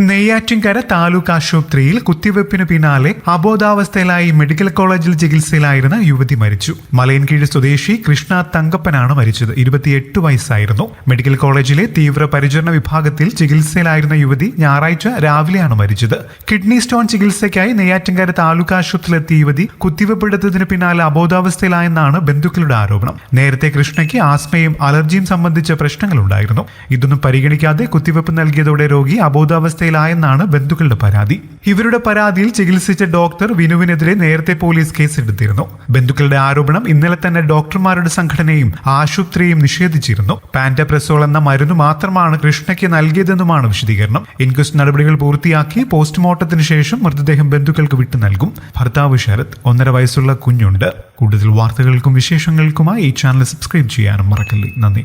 നെയ്യാറ്റിൻകര താലൂക്ക് ആശുപത്രിയിൽ കുത്തിവെപ്പിന് പിന്നാലെ അബോധാവസ്ഥയിലായി മെഡിക്കൽ കോളേജിൽ ചികിത്സയിലായിരുന്ന യുവതി മരിച്ചു. മലയൻകീഴ് സ്വദേശി കൃഷ്ണ തങ്കപ്പനാണ് മരിച്ചത്. ഇരുപത്തിയെട്ട് വയസ്സായിരുന്നു. മെഡിക്കൽ കോളേജിലെ തീവ്ര പരിചരണ വിഭാഗത്തിൽ ചികിത്സയിലായിരുന്ന യുവതി ഞായറാഴ്ച രാവിലെയാണ് മരിച്ചത്. കിഡ്നി സ്റ്റോൺ ചികിത്സയ്ക്കായി നെയ്യാറ്റിൻകര താലൂക്ക് ആശുപത്രിയിലെത്തിയ യുവതി കുത്തിവെപ്പെടുത്തതിന് പിന്നാലെ അബോധാവസ്ഥയിലായെന്നാണ് ബന്ധുക്കളുടെ ആരോപണം. നേരത്തെ കൃഷ്ണയ്ക്ക് ആസ്മയും അലർജിയും സംബന്ധിച്ച പ്രശ്നങ്ങളുണ്ടായിരുന്നു. ഇതൊന്നും പരിഗണിക്കാതെ കുത്തിവെപ്പ് നൽകിയതോടെ രോഗി അബോധാവസ്ഥയിലായെന്നാണ് ബന്ധുക്കളുടെ പരാതി. ഇവരുടെ പരാതിയിൽ ചികിത്സിച്ച ഡോക്ടർ വിനുവിനെതിരെ നേരത്തെ പോലീസ് കേസെടുത്തിരുന്നു. ബന്ധുക്കളുടെ ആരോപണം ഇന്നലെ തന്നെ ഡോക്ടർമാരുടെ സംഘടനയും ആശുപത്രിയും നിഷേധിച്ചിരുന്നു. പാന്റപ്രസോൾ എന്ന മരുന്ന് മാത്രമാണ് കൃഷ്ണയ്ക്ക് നൽകിയതെന്നുമാണ് വിശദീകരണം. ഇൻക്വസ്റ്റ് നടപടികൾ പൂർത്തിയാക്കി പോസ്റ്റ്മോർട്ടത്തിന് ശേഷം മൃതദേഹം ബന്ധുക്കൾക്ക് വിട്ടു നൽകും. ഭർത്താവ് ശരത് ഒന്നര വയസ്സുള്ള കുഞ്ഞുണ്ട്. കൂടുതൽ വാർത്തകൾക്കും വിശേഷങ്ങൾക്കുമായി ഈ ചാനൽ സബ്സ്ക്രൈബ് ചെയ്യാനും മറക്കല്ലേ. നന്ദി.